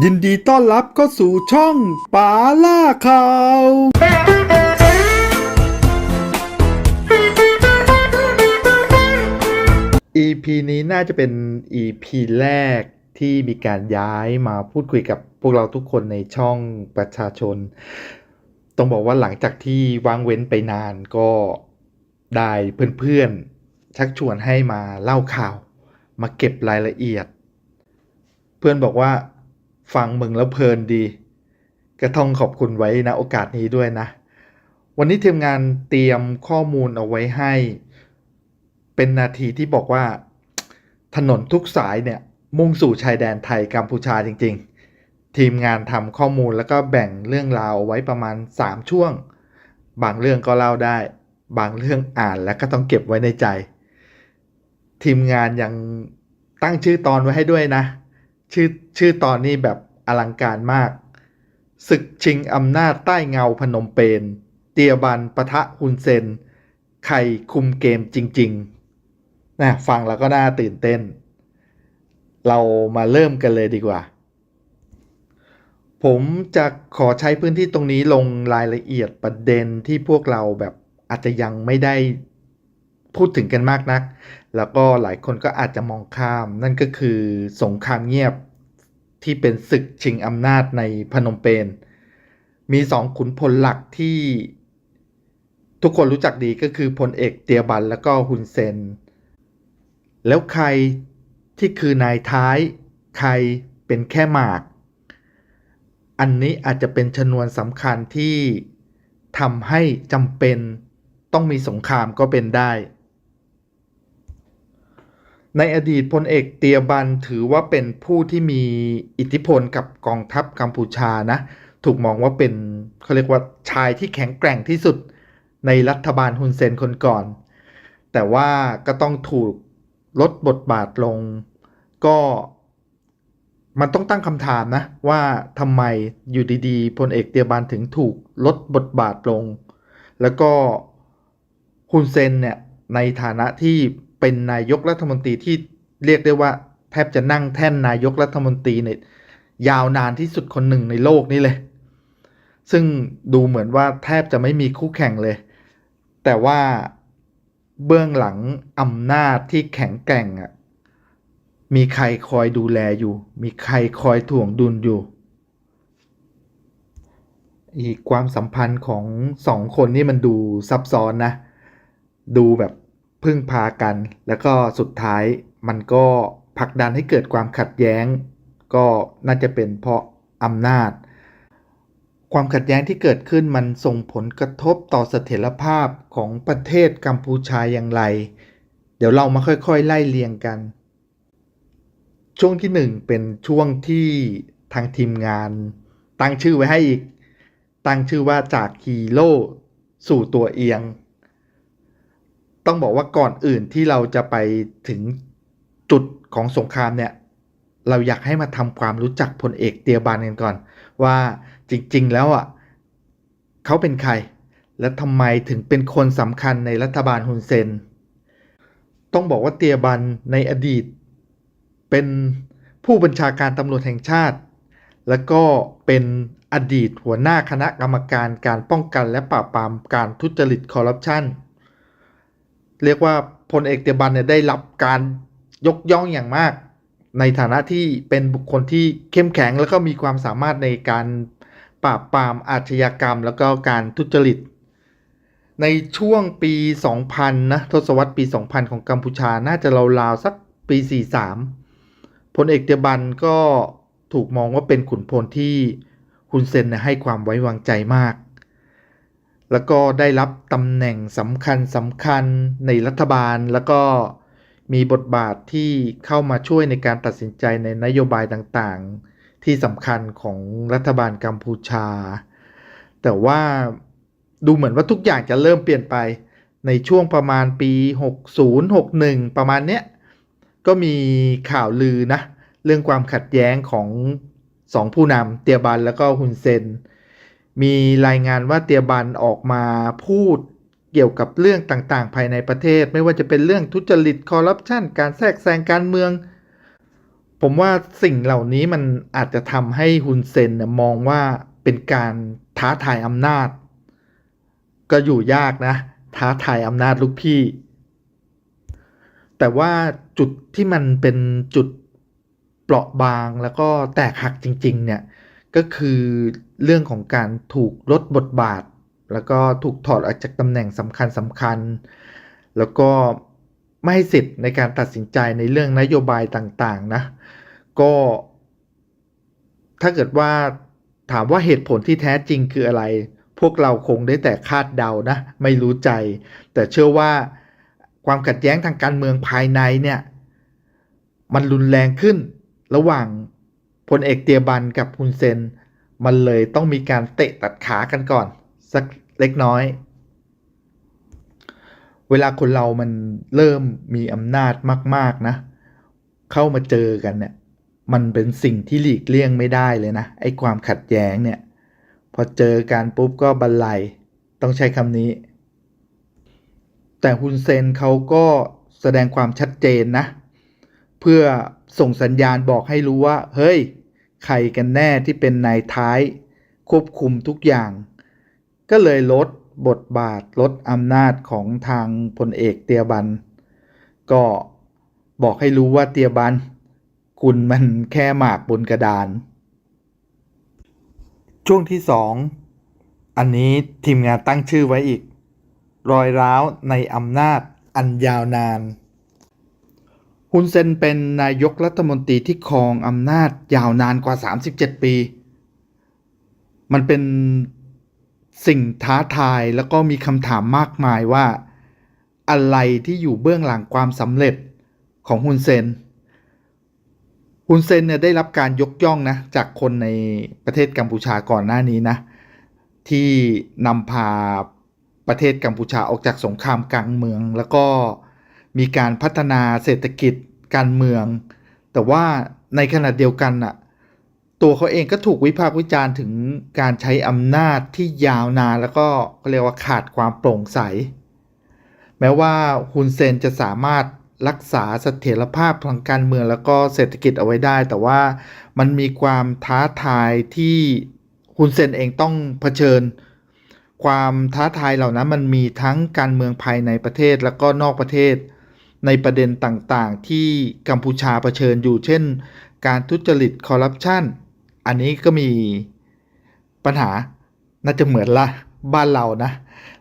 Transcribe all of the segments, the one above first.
ยินดีต้อนรับเข้าสู่ช่องป๋าล่าข่าว EP นี้น่าจะเป็น EP แรกที่มีการย้ายมาพูดคุยกับพวกเราทุกคนในช่องประชาชน ต้องบอกว่าหลังจากที่วางเว้นไปนานก็ได้เพื่อนๆ ชักชวนให้มาเล่าข่าว มาเก็บรายละเอียด เพื่อนบอกว่า ฟังมึงแล้วเพลินดี ก็ต้องขอบคุณไว้นะโอกาสนี้ด้วยนะ วันนี้ทีมงานเตรียมข้อมูลเอาไว้ให้ เป็นนาทีที่บอกว่า ถนนทุกสายเนี่ย มุ่งสู่ชายแดนไทยกัมพูชาจริง ๆ ทีมงานทำข้อมูลแล้วก็แบ่งเรื่องราวไว้ประมาณ 3 ช่วง บางเรื่องก็เล่าได้ บางเรื่องอ่านแล้วก็ต้องเก็บไว้ในใจ ทีมงานยังตั้งชื่อตอนไว้ให้ด้วยนะ ชื่อชื่อตอนนี้แบบ อลังการมาก ศึกชิงอำนาจใต้เงาพนมเปญเตียบันปะทะฮุนเซน ใครคุมเกมจริงๆนะฟังแล้วก็น่าตื่นเต้น เรามาเริ่มกันเลยดีกว่า ผมจะขอใช้พื้นที่ตรงนี้ลงรายละเอียดประเด็นที่พวกเราแบบอาจจะยังไม่ได้พูดถึงกันมากนัก แล้วก็หลายคนก็อาจจะมองข้าม นั่นก็คือสงครามเงียบ ที่เป็นศึกชิงอำนาจในพนมเปญมีสองขุนพลหลักที่ทุกคนรู้จักดีก็คือพลเอกเตียบันแล้วก็ฮุนเซน แล้วใครที่คือนายท้ายใครเป็นแค่หมาก อันนี้อาจจะเป็นชนวนสำคัญที่ทำให้จำเป็นต้องมีสงครามก็เป็นได้ ในอดีตพลเอกเตียบันถือว่าเป็นผู้ที่มีอิทธิพลกับกองทัพกัมพูชานะ ถูกมองว่าเป็นเขาเรียกว่าชายที่แข็งแกร่งที่สุดในรัฐบาลฮุนเซนคนก่อน แต่ว่าก็ต้องถูกลดบทบาทลง ก็มันต้องตั้งคำถามนะ ว่าทำไมอยู่ดีๆพลเอกเตียบันถึงถูกลดบทบาทลง แล้วก็ฮุนเซนเนี่ยในฐานะที่ เป็นนายกรัฐมนตรีที่เรียกได้ว่า แทบจะนั่งแท่นนายกรัฐมนตรีเนี่ยยาวนานที่สุดคนหนึ่งในโลกนี้เลย ซึ่งดูเหมือนว่าแทบจะไม่มีคู่แข่งเลย แต่ว่าเบื้องหลังอำนาจที่แข็งแกร่งอะมีใครคอยดูแลอยู่ มีใครคอยถ่วงดุลอยู่ อีกความสัมพันธ์ของสองคนนี่มันดูซับซ้อนนะ ดูแบบ พึ่งพากัน แล้วก็สุดท้ายมันก็ผลักดันให้เกิดความขัดแย้ง ก็น่าจะเป็นเพราะอำนาจ ความขัดแย้งที่เกิดขึ้นมันส่งผลกระทบต่อเสถียรภาพของประเทศกัมพูชาอย่างไร เดี๋ยวเรามาค่อยๆ ไล่เรียงกัน ช่วงที่หนึ่งเป็นช่วงที่ทางทีมงาน ตั้งชื่อไว้ให้อีก ตั้งชื่อว่าจากฮีโร่สู่ตัวเอียง ต้องบอกว่าก่อนอื่นที่เราจะไปถึงจุดของสงครามเนี่ย เราอยากให้มาทำความรู้จักพลเอกเตียบันกันก่อน ว่าจริง ๆ แล้วอะเขาเป็นใคร และทำไมถึงเป็นคนสำคัญในรัฐบาลฮุนเซน ต้องบอกว่าเตียบันในอดีต เป็นผู้บัญชาการตำรวจแห่งชาติ แล้วก็เป็นอดีตหัวหน้าคณะกรรมการการป้องกันและปราบปรามการทุจริตคอร์รัปชัน เรียกว่าพลเอกเตียบันเนี่ยได้รับการยกย่องอย่างมาก ในฐานะที่เป็นบุคคลที่เข้มแข็งแล้วก็มีความสามารถในการปราบปรามอาชญากรรม แล้วก็การทุจริต ในช่วงปี 2000 นะทศวรรษปี 2000 ของกัมพูชาน่าจะราวๆสักปี 43พลเอกเตียบันก็ถูกมองว่าเป็นขุนพลที่ฮุนเซนให้ความไว้วางใจมาก แล้วก็ได้รับตำแหน่งสำคัญสำคัญในรัฐบาล แล้วก็มีบทบาทที่เข้ามาช่วยในการตัดสินใจในนโยบายต่างๆ ที่สำคัญของรัฐบาลกัมพูชา แต่ว่าดูเหมือนว่าทุกอย่างจะเริ่มเปลี่ยนไปในช่วงประมาณปี 60-61 ประมาณเนี้ย ก็มีข่าวลือนะ เรื่องความขัดแย้งของสองผู้นำเตียบันแล้วก็ฮุนเซน มีรายงานว่าเตียบันออกมาพูดเกี่ยวกับเรื่องต่างๆ ภายในประเทศ ไม่ว่าจะเป็นเรื่องทุจริตคอร์รัปชันการแทรกแซงการเมือง ผมว่าสิ่งเหล่านี้มันอาจจะทำให้ฮุนเซนมองว่าเป็นการท้าทายอำนาจ ก็อยู่ยากนะ ท้าทายอำนาจลูกพี่ แต่ว่าจุดที่มันเป็นจุดเปราะบางแล้วก็แตกหักจริง ๆ เนี่ย ก็คือเรื่องของการถูกลดบทบาท แล้วก็ถูกถอดออกจากตำแหน่งสำคัญสำคัญ แล้วก็ไม่ให้สิทธิ์ในการตัดสินใจในเรื่องนโยบายต่างๆนะ ก็ ถ้าเกิดว่าถามว่าเหตุผลที่แท้จริงคืออะไร พวกเราคงได้แต่คาดเดานะ ไม่รู้ใจ แต่เชื่อว่าความขัดแย้งทางการเมืองภายในเนี่ย มันรุนแรงขึ้นระหว่าง พลเอกเตียบันกับฮุนเซน มันเลยต้องมีการเตะตัดขากันก่อน สักเล็กน้อย เวลาคนเรามันเริ่มมีอำนาจมาก ๆ นะ เข้ามาเจอกันเนี่ย มันเป็นสิ่งที่หลีกเลี่ยงไม่ได้เลยนะ ไอ้ความขัดแย้งเนี่ย พอเจอกันปุ๊บก็บันไลต้องใช้คำนี้ แต่ฮุนเซนเขาก็แสดงความชัดเจนนะ เพื่อส่งสัญญาณบอกให้รู้ว่า เฮ้ย ใครกันแน่ที่เป็นนายท้าย ควบคุมทุกอย่าง ก็เลยลดบทบาทลดอำนาจของทางพลเอกเตียบัน ก็บอกให้รู้ว่าเตียบัน คุณมันแค่หมากบนกระดาน ช่วงที่สองอันนี้ทีมงานตั้งชื่อไว้อีก รอยร้าวในอำนาจอันยาวนาน ฮุนเซนเป็นนายกรัฐมนตรีที่ครองอำนาจยาวนานกว่า 37 ปี มันเป็นสิ่งท้าทายแล้วก็มีคำถามมากมายว่า อะไรที่อยู่เบื้องหลังความสำเร็จของฮุนเซนฮุนเซนเนี่ยได้รับการยกย่องนะจากคนในประเทศกัมพูชาก่อนหน้านี้นะ ที่นำพาประเทศกัมพูชาออกจากสงครามกลางเมืองแล้วก็ มีการพัฒนาเศรษฐกิจการเมือง แต่ว่าในขณะเดียวกันน่ะตัวเขาเองก็ถูกวิพากษ์วิจารณ์ถึงการใช้อำนาจที่ยาวนานแล้วก็เขาเรียกว่าขาดความโปร่งใส แม้ว่าฮุนเซนจะสามารถรักษาเสถียรภาพทางการเมืองแล้วก็เศรษฐกิจเอาไว้ได้ แต่ว่ามันมีความท้าทายที่ฮุนเซนเองต้องเผชิญ ความท้าทายเหล่านั้นมันมีทั้งการเมืองภายในประเทศแล้วก็นอกประเทศ ในประเด็นต่างๆ ที่กัมพูชาเผชิญอยู่ เช่น การทุจริตคอร์รัปชันอันนี้ก็มีปัญหาน่าจะเหมือนละบ้านเรานะ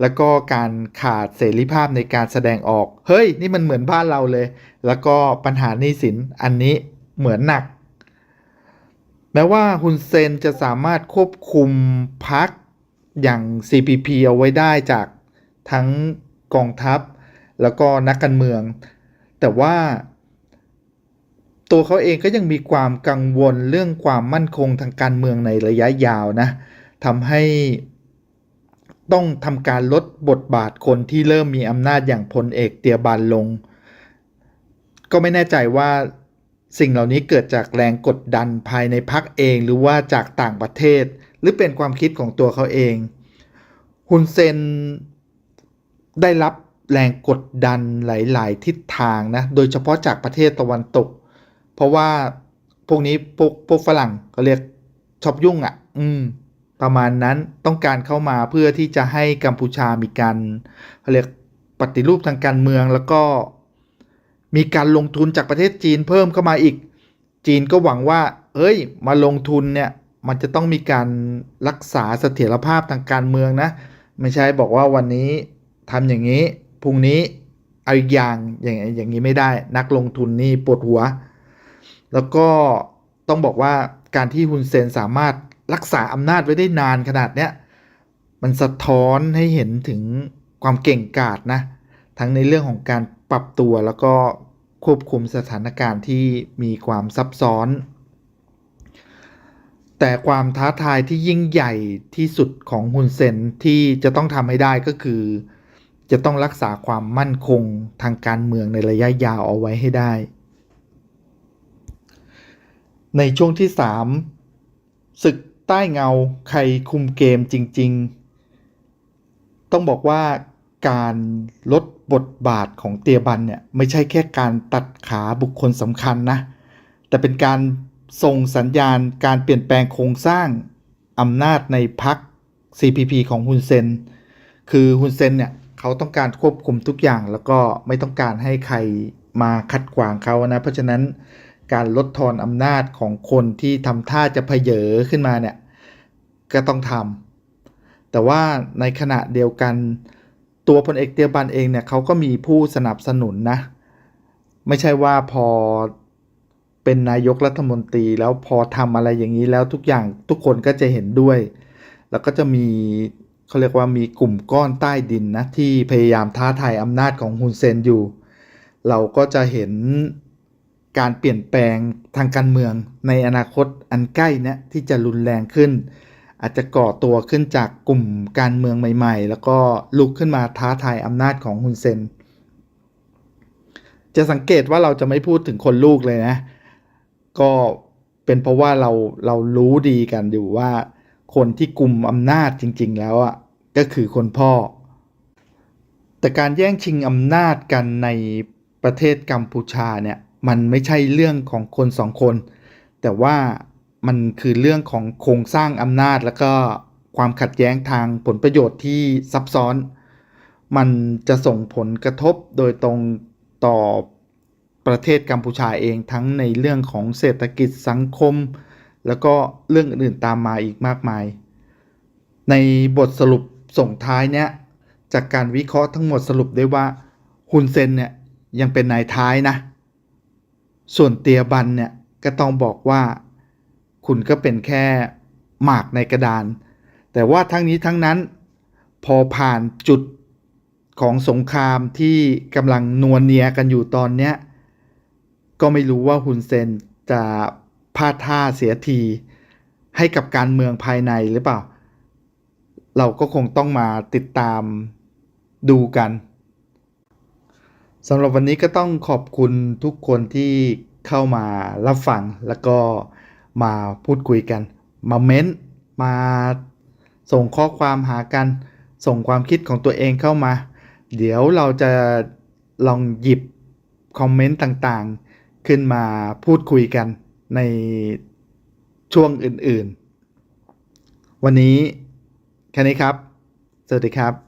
แล้วก็การขาดเสรีภาพในการแสดงออก เฮ้ย นี่มันเหมือนบ้านเราเลย แล้วก็ปัญหาหนี้สินอันนี้เหมือนหนัก แม้ว่าฮุนเซนจะสามารถควบคุมพักอย่าง CPP เอาไว้ได้จากทั้งกองทัพ แล้วก็นักการเมือง แต่ว่าตัวเขาเองก็ยังมีความกังวลเรื่องความมั่นคงทางการเมืองในระยะยาวนะทำให้ต้องทำการลดบทบาทคนที่เริ่มมีอำนาจอย่างพลเอกเตียบันลง ก็ไม่แน่ใจว่าสิ่งเหล่านี้เกิดจากแรงกดดันภายในพรรคเอง หรือว่าจากต่างประเทศ หรือเป็นความคิดของตัวเขาเอง ฮุนเซนได้รับ แรงกดดันหลาย ๆ ทิศทางนะ โดยเฉพาะจากประเทศตะวันตก เพราะว่าพวกนี้พวกพวกฝรั่งเขาเรียกชอบยุ่งอะ่ะ อืม ประมาณนั้นต้องการเข้ามาเพื่อที่จะให้กัมพูชามีการเขาเรียกปฏิรูปทางการเมืองแล้วก็มีการลงทุนจากประเทศจีนเพิ่มเข้ามาอีก จีนก็หวังว่า เอ้ย มาลงทุนเนี่ย มันจะต้องมีการรักษาเสถียรภาพทางการเมืองนะ ไม่ใช่บอกว่าวันนี้ทำอย่างนี้ พรุ่งนี้เอาอีกอย่างอย่างอย่างนี้ไม่ได้ นักลงทุนนี่ปวดหัว แล้วก็ต้องบอกว่าการที่ฮุนเซนสามารถรักษาอำนาจไว้ได้นานขนาดเนี้ยมันสะท้อนให้เห็นถึงความเก่งกาจนะ ทั้งในเรื่องของการปรับตัวแล้วก็ควบคุมสถานการณ์ที่มีความซับซ้อน แต่ความท้าทายที่ยิ่งใหญ่ที่สุดของฮุนเซนที่จะต้องทำให้ได้ก็คือ จะต้องรักษาความมั่นคงทางการเมืองในระยะยาวเอาไว้ให้ได้ ในช่วงที่ 3 ศึกใต้เงาใครคุมเกมจริง ๆ ต้องบอกว่าการลดบทบาทของเตียบันเนี่ยไม่ใช่แค่การตัดขาบุคคลสำคัญนะ แต่เป็นการส่งสัญญาณการเปลี่ยนแปลงโครงสร้างอำนาจในพรรค CPP ของฮุนเซน คือฮุนเซนเนี่ย เขาต้องการควบคุมทุกอย่าง แล้วก็ไม่ต้องการให้ใครมาขัดขวางเขานะ เพราะฉะนั้นการลดทอนอำนาจของคนที่ทำท่าจะเพเยอขึ้นมาเนี่ยก็ต้องทำแต่ว่าในขณะเดียวกันตัวพลเอกเตียบันเองเนี่ยเขาก็มีผู้สนับสนุนนะ ไม่ใช่ว่าพอเป็นนายกรัฐมนตรีแล้วพอทำอะไรอย่างนี้แล้วทุกอย่างทุกคนก็จะเห็นด้วย แล้วก็จะมี เขาเรียกว่ามีกลุ่มก้อนใต้ดินนะที่พยายามท้าทายอำนาจของฮุนเซนอยู่ เราก็จะเห็นการเปลี่ยนแปลงทางการเมืองในอนาคตอันใกล้เนี้ที่จะรุนแรงขึ้น อาจจะก่อตัวขึ้นจากกลุ่มการเมืองใหม่ ๆ แล้วก็ลุกขึ้นมาท้าทายอำนาจของฮุนเซน จะสังเกตว่าเราจะไม่พูดถึงคนลูกเลยนะ ก็เป็นเพราะว่าเราเรารู้ดีกันอยู่ว่า คนที่กลุ่มอำนาจจริง ๆ แล้วอะก็คือคนพ่อ แต่การแย่งชิงอำนาจกันในประเทศกัมพูชาเนี่ยมันไม่ใช่เรื่องของคนสองคน แต่ว่ามันคือเรื่องของโครงสร้างอำนาจแล้วก็ความขัดแย้งทางผลประโยชน์ที่ซับซ้อน มันจะส่งผลกระทบโดยตรงต่อประเทศกัมพูชาเองทั้งในเรื่องของเศรษฐกิจสังคม แล้วก็เรื่องอื่นๆตามมาอีกมากมาย ในบทสรุปส่งท้ายเนี้ยจากการวิเคราะห์ทั้งหมดสรุปได้ว่าฮุนเซนเนี่ยยังเป็นนายท้ายนะ ส่วนเตียบันเนี่ยก็ต้องบอกว่าคุณก็เป็นแค่หมากในกระดาน แต่ว่าทั้งนี้ทั้งนั้นพอผ่านจุดของสงครามที่กำลังนวลเนียกันอยู่ตอนเนี้ยก็ไม่รู้ว่าฮุนเซนจะ พลาดท่าเสียทีให้กับการเมืองภายในหรือเปล่า เราก็คงต้องมาติดตามดูกันสำหรับวันนี้ก็ต้องขอบคุณทุกคนที่เข้ามารับฟังแล้วก็มาพูดคุยกัน มาเม้นต์มาส่งข้อความหากัน ส่งความคิดของตัวเองเข้ามา เดี๋ยวเราจะลองหยิบคอมเมนต์ต่างๆ ขึ้นมาพูดคุยกัน ในช่วงอื่นๆ วันนี้แค่นี้ครับ สวัสดีครับ